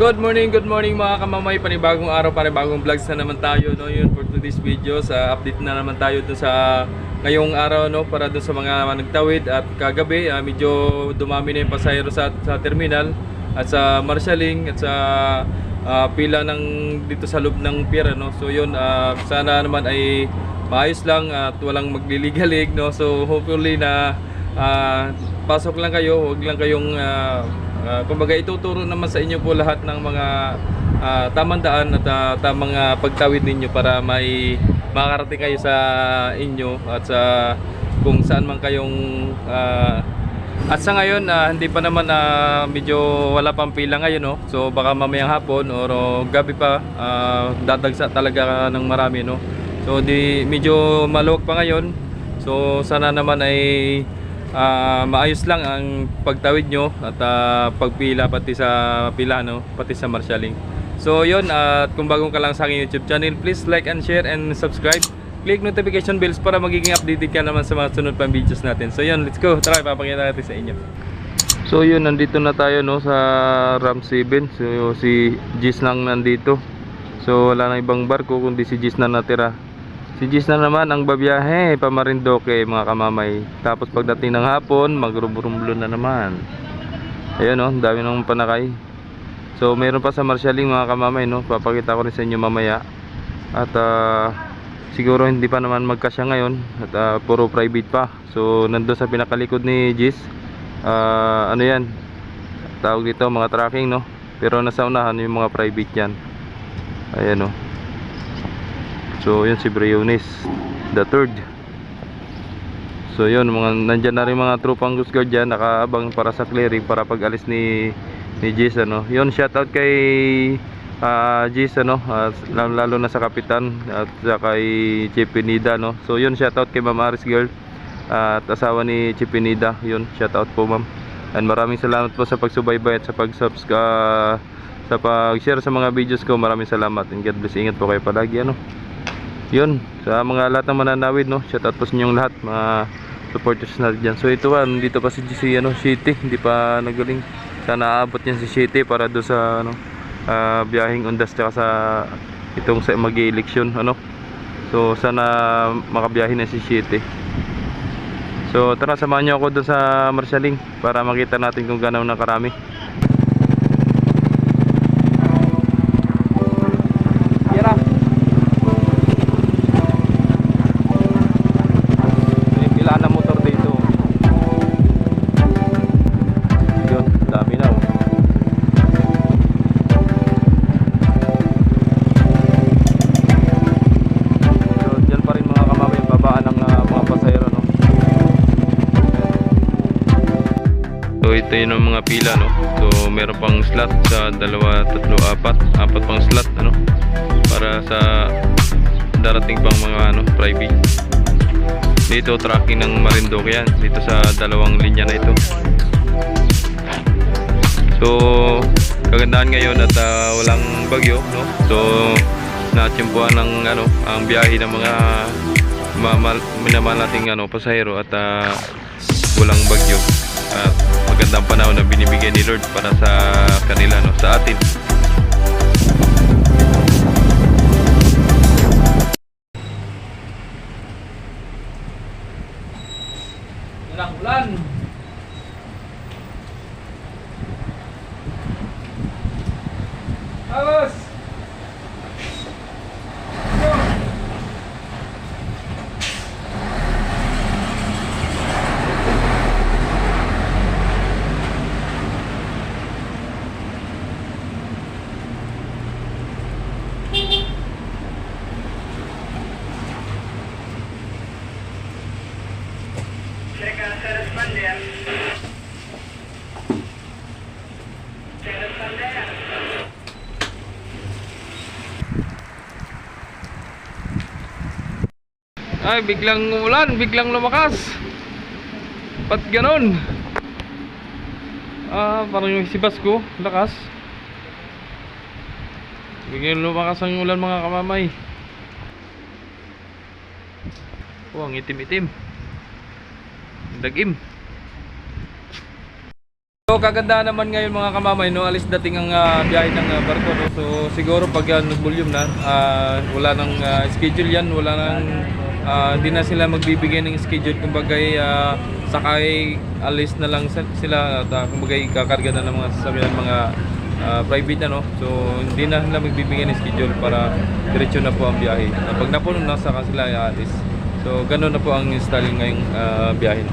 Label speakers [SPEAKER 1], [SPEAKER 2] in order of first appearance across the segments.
[SPEAKER 1] Good morning, good morning mga kamamay. Panibagong araw, panibagong vlogs na naman tayo. No? Yun for today's video. Sa update na naman tayo dun sa ngayong araw no para dun sa mga nagtawid at kagabi ah, medyo dumami na yung pasahero sa, sa terminal at sa marshalling at sa ah, pila ng dito sa loob ng pier no. So yun ah, sana naman ay maayos lang at walang magliligalig no. So hopefully na ah, pasok lang kayo, huwag lang kayong ah, ah, kumbaga ituturo naman sa inyo po lahat ng mga ah, tamang daan at ah, tamang ah, pagtawid ninyo para may makarating kayo sa inyo at sa kung saan man kayong ah, at sa ngayon ah, hindi pa naman na medyo wala pang pila ngayon no. So baka mamayang hapon or oh, gabi pa ah, dadagsa talaga ng marami no. So di medyo maluwag pa ngayon. So sana naman ay ah, maayos lang ang pagtawid nyo at ah, pagpila pati sa pila no, pati sa marshalling. So yun, at kung bagong ka lang sa aking YouTube channel, please like and share and subscribe. Click notification bells para magiging updated ka naman sa mga sunod pang videos natin. So yun, let's go. Tara, papakita natin sa inyo. So yun, nandito na tayo no sa Ram 7. So si Gis lang nandito. So wala na ibang barko kundi si Gis na natira. Si Gis na naman ang babiyahe pa Marindoque mga kamamay. Tapos pagdating ng hapon, magrumburumblo na naman. Ayun ang dami ng panakay. So mayroon pa sa marshalling mga kamamay no. Papakita ko rin sa inyo mamaya. At ah, siguro hindi pa naman magkasya ngayon at ah, puro private pa. So nandoon sa pinakalikod ni Gis. Ah, ano 'yan? Tawag dito mga tracking no. Pero nasa unahan yung mga private yan. Ayan no. So yun si Briones the third. So yun mga nandiyan na rin mga tropang Coast Guard dyan nakaabang para sa clearing para pag alis ni ni Jis ano. Yun shoutout kay ah Jis ano at lalo, na sa kapitan at sa kay Chipinida no. So yun shoutout kay Ma'am Aris Girl at asawa ni Chipinida. Yun shoutout po ma'am. And maraming salamat po sa pagsubaybay at sa pag-subscribe sa pag-share sa mga videos ko. Maraming salamat and God bless. Ingat po kayo palagi ano. Yun, sa mga lahat ng mananawid no. Shoutout po sa inyong lahat mga supporters natin dyan. So ito pa, dito pa si, si ano, City, hindi pa nagaling. Sana aabot yan si City para do sa ano, ah, biyaheng undas tsaka sa itong sa mag-election ano. So sana makabiyahin na si City. So tara samahan niyo ako doon sa marshalling para makita natin kung gano'n na karami. Yun ang mga pila, no? So, meron pang slot sa dalawa, tatlo, apat. Apat pang slot, ano? Para sa darating pang mga, ano, private. Dito, tracking ng Marindoque yan. Dito sa dalawang linya na ito. So, kagandahan ngayon at ah, walang bagyo, no? So, natsimpuan ng ano, ang biyahe ng mga minamahal nating ano, pasahero at ah, walang bagyo. At magandang panahon na binibigay ni Lord para sa kanila, no? Sa atin. Ilang ulan. Alas! Ay, biglang ulan, biglang lumakas. Ba't ganon? Ah, parang yung sibas ko, lakas. Biglang lumakas ang ulan mga kamamay. Oh, ang itim-itim. Dagim. So kaganda naman ngayon mga kamamay no, alis dating ang ah, biyahe ng ah, barko no. So siguro pag uh, volume na, ah, wala nang ah, schedule yan, wala nang hindi na sila magbibigay ng schedule kumbaga uh, sakay alis na lang sila at uh, kumbaga kakarga na ng mga sasakyan mga ah, private na no. So hindi na sila magbibigay ng schedule para diretso na po ang biyahe. Ah, pag napuno na saka sila alis. So ganun na po ang style ngayong ah, biyahe.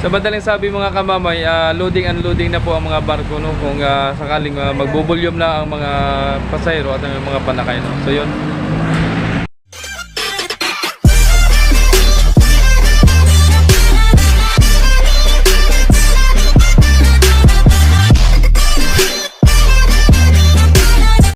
[SPEAKER 1] Sa madaling sabi mga kamamay, ah, loading and unloading na po ang mga barko no kung ah, sakaling uh, magbo-volume na ang mga pasahero at ang mga panakay no. So yun,